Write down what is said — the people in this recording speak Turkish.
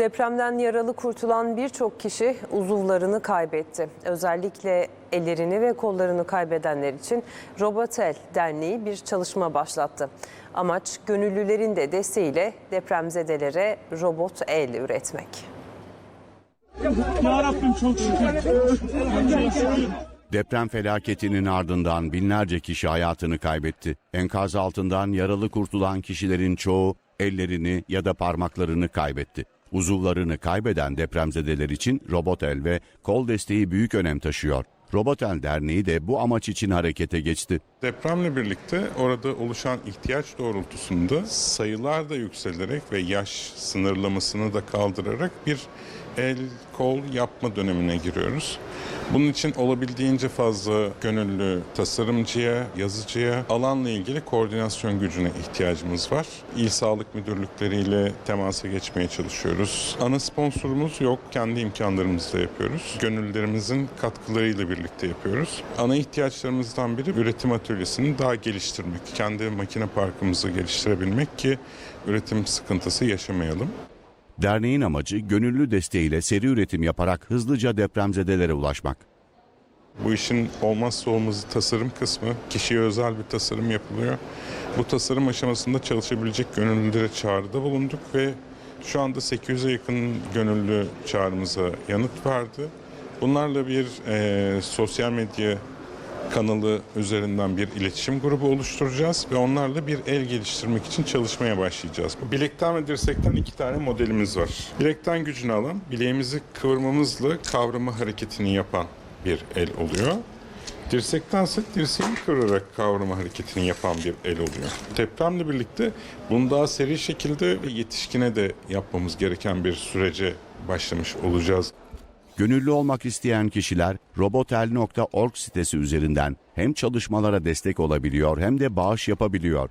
Depremden yaralı kurtulan birçok kişi uzuvlarını kaybetti. Özellikle ellerini ve kollarını kaybedenler için Robotel Derneği bir çalışma başlattı. Amaç gönüllülerin de desteğiyle depremzedelere robot el üretmek. Ya Rabbim çok şükür. Çok şükür. Deprem felaketinin ardından binlerce kişi hayatını kaybetti. Enkaz altından yaralı kurtulan kişilerin çoğu ellerini ya da parmaklarını kaybetti. Uzuvlarını kaybeden depremzedeler için Robotel ve kol desteği büyük önem taşıyor. Robotel Derneği de bu amaç için harekete geçti. Depremle birlikte orada oluşan ihtiyaç doğrultusunda sayılar da yükselerek ve yaş sınırlamasını da kaldırarak bir el kol yapma dönemine giriyoruz. Bunun için olabildiğince fazla gönüllü tasarımcıya, yazıcıya, alanla ilgili koordinasyon gücüne ihtiyacımız var. İl Sağlık Müdürlükleriyle temasa geçmeye çalışıyoruz. Ana sponsorumuz yok, kendi imkanlarımızla yapıyoruz. Gönüllülerimizin katkılarıyla birlikte yapıyoruz. Ana ihtiyaçlarımızdan biri üretim atölyesini daha geliştirmek. Kendi makine parkımızı geliştirebilmek ki üretim sıkıntısı yaşamayalım. Derneğin amacı gönüllü desteğiyle seri üretim yaparak hızlıca depremzedelere ulaşmak. Bu işin olmazsa olmazı tasarım kısmı. Kişiye özel bir tasarım yapılıyor. Bu tasarım aşamasında çalışabilecek gönüllülere çağrıda bulunduk ve şu anda 800'e yakın gönüllü çağrımıza yanıt verdi. Bunlarla bir eee, sosyal medya kanalı üzerinden bir iletişim grubu oluşturacağız ve onlarla bir el geliştirmek için çalışmaya başlayacağız. Bilekten ve dirsekten iki tane modelimiz var. Bilekten gücünü alan, bileğimizi kıvırmamızla kavrama hareketini yapan bir el oluyor. Dirsektense dirseğini kırarak kavrama hareketini yapan bir el oluyor. Depremle birlikte bunu daha seri şekilde ve yetişkine de yapmamız gereken bir sürece başlamış olacağız. Gönüllü olmak isteyen kişiler robotel.org sitesi üzerinden hem çalışmalara destek olabiliyor hem de bağış yapabiliyor.